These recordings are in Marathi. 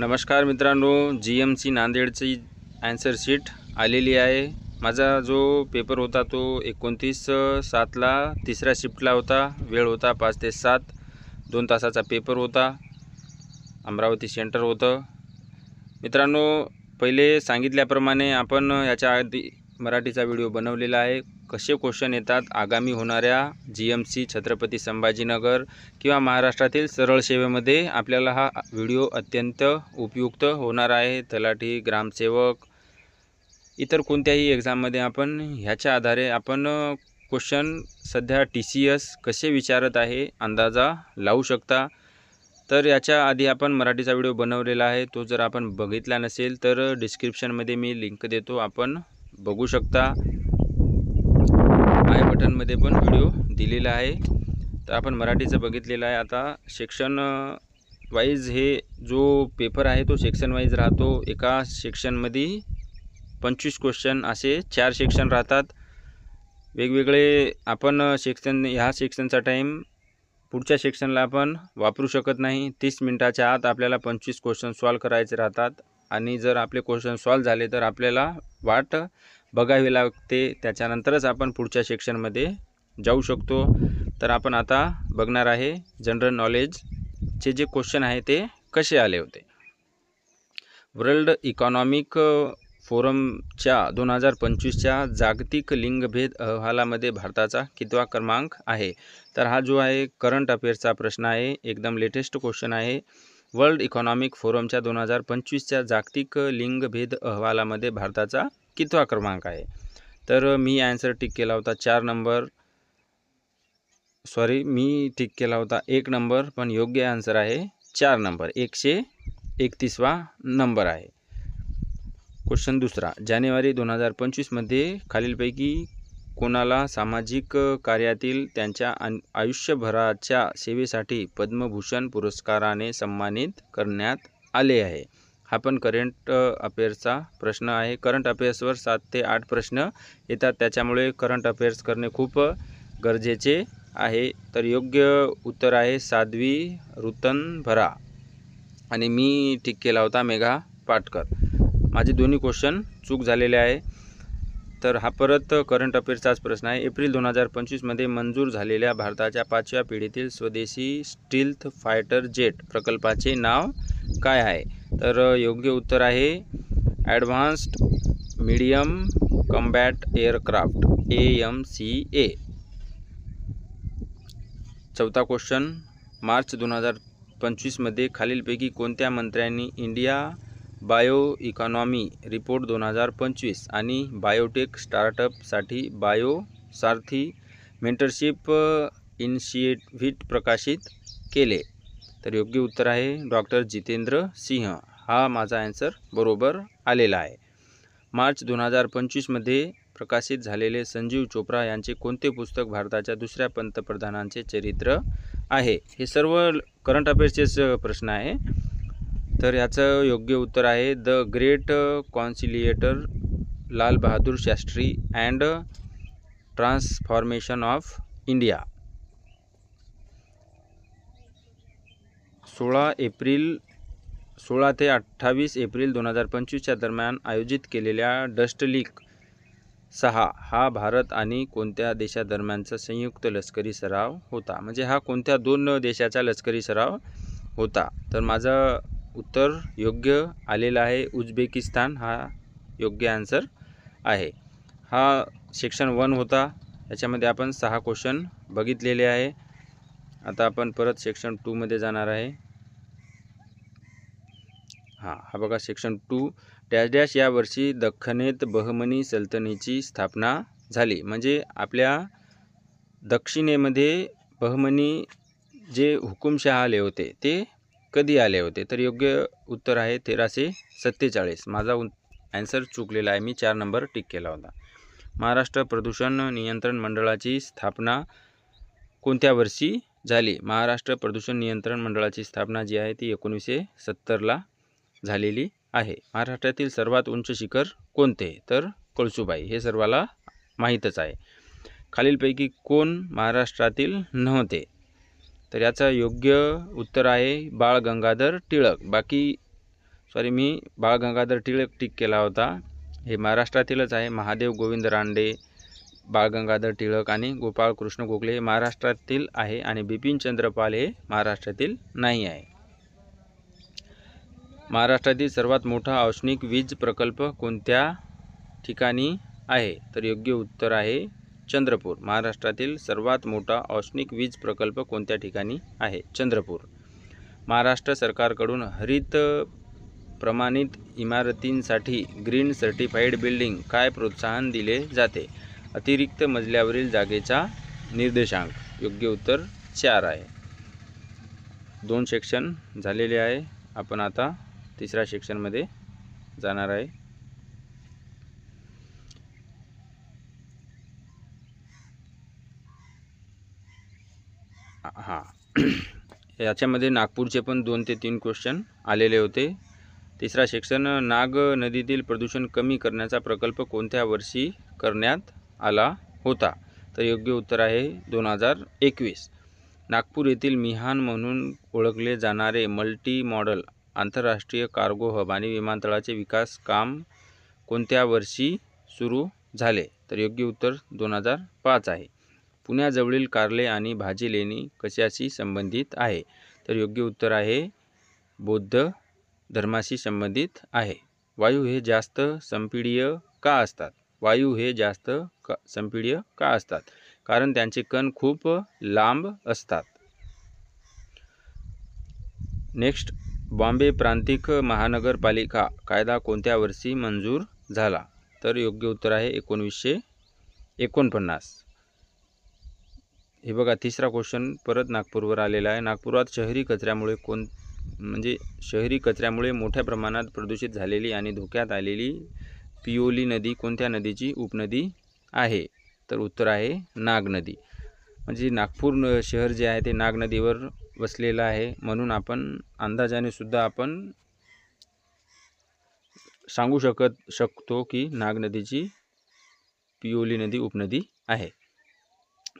नमस्कार मित्रांनो जी एम सी नांदेडची ॲन्सर शीट आलेली आहे. माझा जो पेपर होता तो एकोणतीस सातला तिसऱ्या शिफ्टला होता. वेळ होता पाच ते सात. दोन तासाचा पेपर होता. अमरावती सेंटर होतं. मित्रांनो पहिले सांगितल्याप्रमाणे आपण याच्या आधी मराठीचा व्हिडिओ बनवलेला आहे. कसे क्वेश्चन येतात आगामी होणाऱ्या G M C Chhatrapati Sambhajinagar किंवा महाराष्ट्रातील सरळ सेवेमध्ये आपल्याला हा व्हिडिओ अत्यंत उपयुक्त होणार आहे. तलाठी ग्रामसेवक इतर कोणत्याही एक्झाममध्ये आपण ह्याच्या आधारे आपण क्वेश्चन सध्या टी सी एस कसे विचारत आहे अंदाजा लावू शकता. तर याच्या आधी आपण मराठीचा व्हिडिओ बनवलेला आहे. तो जर आपण बघितला नसेल तर डिस्क्रिप्शनमध्ये मी लिंक देतो. आपण बघू शकता. पाठांमध्ये पण व्हिडिओ दिलेला आहे. तर आपण मराठीचं बघितलेलं आहे. आता सेक्शन वाईज हे जो पेपर आहे तो सेक्शन वाईज राहतो. एका सेक्शनमध्ये पंचवीस क्वेश्चन असे चार सेक्शन राहतात. वेगवेगळे आपण सेक्शन ह्या सेक्शनचा टाईम पुढच्या सेक्शनला आपण वापरू शकत नाही. तीस मिनटाच्या आत आपल्याला पंचवीस क्वेश्चन सॉल्व करायचे राहतात. आणि जर आपले क्वेश्चन सॉल्व झाले तर आपल्याला वाट बघावी लागते. त्याच्यानंतरच आपण पुढच्या सेक्शनमध्ये जाऊ शकतो. तर आपण आता बघणार आहे जनरल नॉलेजचे जे क्वेश्चन आहे ते कसे आले होते. वर्ल्ड इकॉनॉमिक फोरमच्या दोन हजार पंचवीसच्या जागतिक लिंगभेद अहवालामध्ये भारताचा कितवा क्रमांक आहे? तर हा जो आहे करंट अफेअर्सचा प्रश्न आहे. एकदम लेटेस्ट क्वेश्चन आहे. वर्ल्ड इकॉनॉमिक फोरमच्या दोन हजार पंचवीसच्या जागतिक लिंगभेद अहवालामध्ये भारताचा कितवा क्रमांक आहे. तर मी ॲन्सर टिक केला होता चार नंबर सॉरी मी टिक केला होता एक नंबर पण योग्य आन्सर आहे चार नंबर एकशे एकतीसवा नंबर आहे. क्वेश्चन दुसरा. जानेवारी दोन हजार पंचवीसमध्ये खालीलपैकी कोणाला सामाजिक कार्यातील त्यांच्या आयुष्यभराच्या सेवेसाठी पद्मभूषण पुरस्काराने सन्मानित करण्यात आले आहे? हा पण करंट अफेअर्सचा प्रश्न आहे. करंट अफेअर्सवर सात ते आठ प्रश्न येतात. त्याच्यामुळे करंट अफेअर्स करणे खूप गरजेचे आहे. तर योग्य उत्तर आहे साध्वी ऋतनभरा आणि मी ठीक केला होता मेघा पाटकर. माझे दोन्ही क्वेश्चन चूक झालेले आहे. तर हा परत करंट अफेअर्सचाच प्रश्न आहे. एप्रिल दोन हजार पंचवीसमध्ये मंजूर झालेल्या भारताच्या पाचव्या पिढीतील स्वदेशी स्टील्थ फायटर जेट प्रकल्पाचे नाव काय आहे? तर योग्य उत्तर आहे advanced medium combat aircraft A M C A. चौथा क्वेश्चन मार्च दोन हजार पंचवीसमध्ये खालीलपैकी कोणत्या मंत्र्यांनी इंडिया बायो इकॉनॉमी रिपोर्ट दोन हजार पंचवीस आणि बायोटेक स्टार्टअपसाठी बायो सारथी मेंटरशिप इनिशिएटिव्ह प्रकाशित केले? तर योग्य उत्तर आहे डॉक्टर जितेंद्र सिंह. हा माझा ॲन्सर बरोबर आलेला आहे. मार्च दोन हजार पंचवीसमध्ये प्रकाशित झालेले संजीव चोप्रा यांचे कोणते पुस्तक भारताच्या दुसऱ्या पंतप्रधानांचे चरित्र आहे? हे सर्व करंट अफेअर्सचेच प्रश्न आहे. तर याचं योग्य उत्तर आहे the great conciliator Lal Bahadur Shastri and transformation of India. सोळा एप्रिल सोळा ते अठ्ठावीस एप्रिल दोन हजार पंचवीसच्या दरम्यान आयोजित केलेल्या डस्ट लीग सहा हा भारत आणि कोणत्या देशादरम्यानचा संयुक्त लष्करी सराव होता? म्हणजे हा कोणत्या दोन देशाचा लष्करी सराव होता? तर माझं उत्तर योग्य आलेलं आहे. उझबेकिस्तान हा योग्य आन्सर आहे. हा सेक्शन वन होता. याच्यामध्ये आपण सहा क्वेश्चन बघितलेले आहे. आता आपण परत सेक्शन टूमध्ये जाणार आहे. हां हा बघा सेक्शन टू डॅश डॅश या वर्षी दख्खनेत बहमनी सल्तनीची स्थापना झाली. म्हणजे आपल्या दक्षिणेमध्ये बहमनी जे हुकुमशहा आले होते ते कधी आले होते? तर योग्य उत्तर आहे तेराशे सत्तेचाळीस. माझा ॲन्सर चुकलेला आहे. मी चार नंबर टिक केला होता. महाराष्ट्र प्रदूषण नियंत्रण मंडळाची स्थापना कोणत्या वर्षी झाली? महाराष्ट्र प्रदूषण नियंत्रण मंडळाची स्थापना जी आहे ती एकोणीसशे सत्तरला झालेली आहे. महाराष्ट्रातील सर्वात उंच शिखर कोणते? तर कळसुबाई. हे सर्वाला माहीतच आहे. खालीलपैकी कोण महाराष्ट्रातील नव्हते? तर याचं योग्य उत्तर आहे बाळ गंगाधर टिळक. बाकी सॉरी मी बाळ गंगाधर टिळक टिक केला होता. हे महाराष्ट्रातीलच आहे. महादेव गोविंद रांडे बाळ गंगाधर टिळक आणि गोपाळ कृष्ण गोखले हे महाराष्ट्रातील आहे आणि बिपिन पाल हे महाराष्ट्रातील नाही आहे. महाराष्ट्रातील सर्वात मोठा औष्णिक वीज प्रकल्प कोणत्या ठिकाणी आहे? तर योग्य उत्तर आहे चंद्रपूर. महाराष्ट्रातील सर्वात मोठा औष्णिक वीज प्रकल्प कोणत्या ठिकाणी आहे? चंद्रपूर. महाराष्ट्र सरकारकडून हरित प्रमाणित इमारतींसाठी ग्रीन सर्टिफाईड बिल्डिंग काय प्रोत्साहन दिले जाते? अतिरिक्त मजल्यावरील जागेचा निर्देशांक. योग्य उत्तर चार आहे. दोन सेक्शन झालेले आहे. आपण आता तिसऱ्या सेक्शनमध्ये जाणार आहे. हां. याच्यामध्ये नागपूरचे पण दोन ते तीन क्वेश्चन आलेले होते. तिसरा सेक्शन नाग नदीतील प्रदूषण कमी करण्याचा प्रकल्प कोणत्या वर्षी करण्यात आला होता? तर योग्य उत्तर आहे दोन हजार एकवीस. नागपूर येथील मिहान म्हणून ओळखले जाणारे मल्टी मॉडल आंतरराष्ट्रीय कार्गो हब आणि विमानतळाचे विकास काम कोणत्या वर्षी सुरू झाले? तर योग्य उत्तर दोन हजार पाच आहे. पुण्याजवळील कार्ले आणि भाजी लेणी कशाशी संबंधित आहे? तर योग्य उत्तर आहे बौद्ध धर्माशी संबंधित आहे. वायू हे जास्त संपीडीय का असतात? वायू हे जास्त क संपीडीय का असतात? कारण त्यांचे कण खूप लांब असतात. नेक्स्ट बॉम्बे प्रांतिक महानगरपालिका कायदा कोणत्या वर्षी मंजूर झाला? तर योग्य उत्तर आहे एकोणवीसशे एकोणपन्नास. हे बघा तिसरा क्वेश्चन परत नागपूरवर आलेला आहे. नागपुरात शहरी कचऱ्यामुळे कोण म्हणजे शहरी कचऱ्यामुळे मोठ्या प्रमाणात प्रदूषित झालेली आणि धोक्यात आलेली पियोली नदी कोणत्या नदीची उपनदी आहे? तर उत्तर आहे नाग नदी. म्हणजे नागपूर शहर जे आहे ते नाग नदीवर वसलेला आहे. म्हणून आपण अंदाजाने सुद्धा आपण सांगू शकत शकतो की नाग नदीची पियोली नदी उपनदी आहे.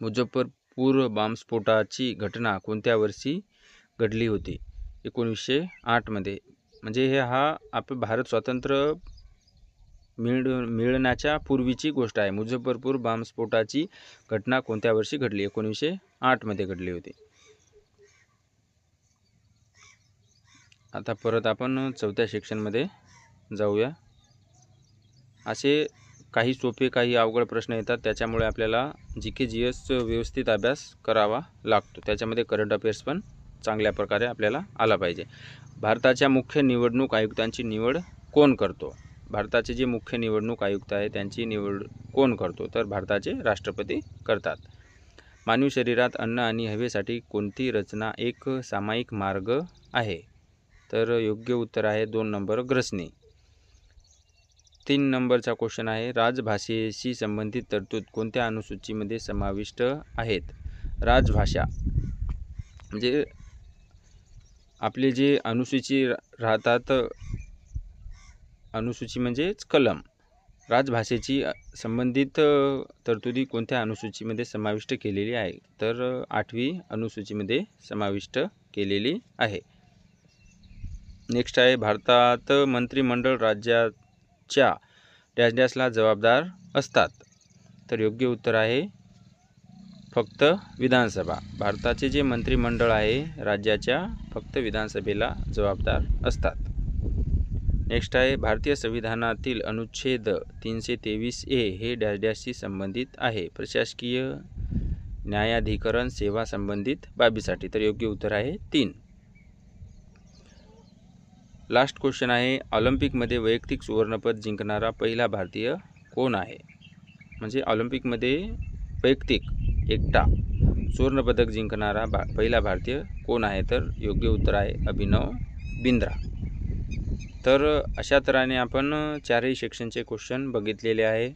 मुझफ्फरपूर बॉम्बस्फोटाची घटना कोणत्या वर्षी घडली होती? एकोणीसशे आठमध्ये म्हणजे हे हा आप भारत स्वातंत्र्य मिळ मिळण्याच्या पूर्वीची गोष्ट आहे. मुझफ्फरपूर बॉम्बस्फोटाची घटना कोणत्या वर्षी घडली? एकोणीसशे आठमध्ये घडली होती. आता परत आपण चौथ्या सेक्शनमध्ये जाऊया. असे काही सोपे काही अवघड प्रश्न येतात. त्याच्यामुळे आपल्याला जी के जी एस व्यवस्थित अभ्यास करावा लागतो. त्याच्यामध्ये करंट अफेअर्स पण चांगल्या प्रकारे आपल्याला आला पाहिजे. भारताच्या मुख्य निवडणूक आयुक्तांची निवड कोण करतो? भारताचे जे मुख्य निवडणूक आयुक्त आहे त्यांची निवड कोण करतो? तर भारताचे राष्ट्रपती करतात. मानवी शरीरात अन्न आणि हवेसाठी कोणती रचना एक सामायिक मार्ग आहे? तर योग्य उत्तर आहे दोन नंबर ग्रसणे तीन नंबरचा क्वेश्चन आहे राजभाषेशी संबंधित तरतूद कोणत्या अनुसूचीमध्ये समाविष्ट आहेत? राजभाषा म्हणजे आपले जे अनुसूची राहतात अनुसूची म्हणजेच कलम. राजभाषेची संबंधित तरतुदी कोणत्या अनुसूचीमध्ये समाविष्ट केलेली आहे? तर आठवी अनुसूचीमध्ये समाविष्ट केलेली आहे. नेक्स्ट आहे भारतात मंत्रिमंडळ राज्याच्या डॅश डॅशला जबाबदार असतात. तर योग्य उत्तर आहे फक्त विधानसभा. भारताचे जे मंत्रिमंडळ आहे राज्याच्या फक्त विधानसभेला जबाबदार असतात. नेक्स्ट आहे भारतीय संविधानातील अनुच्छेद तीनशे तेवीस ए हे डॅश डॅशशी संबंधित आहे. प्रशासकीय न्यायाधिकरण सेवा संबंधित बाबीसाठी. तर योग्य उत्तर आहे तीन. लास्ट क्वेश्चन आहे ऑलिम्पिकमध्ये वैयक्तिक सुवर्णपद जिंकणारा पहिला भारतीय कोण आहे? म्हणजे ऑलिम्पिकमध्ये वैयक्तिक एकटा सुवर्णपदक जिंकणारा भा पहिला भारतीय कोण आहे? तर योग्य उत्तर आहे अभिनव बिंद्रा. तर अशा तऱ्हेने आपण चारही सेक्शनचे क्वेश्चन बघितलेले आहे.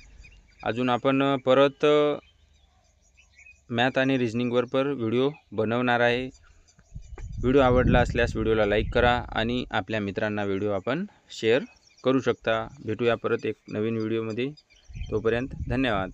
अजून आपण परत मॅथ आणि रिजनिंगवर पर व्हिडिओ बनवणार आहे. व्हिडिओ आवडला असल्यास व्हिडिओला लाईक करा आणि आपल्या मित्रांना व्हिडिओ आपण शेअर करू शकता. भेटूया परत एक नवीन व्हिडिओमध्ये. तोपर्यंत धन्यवाद.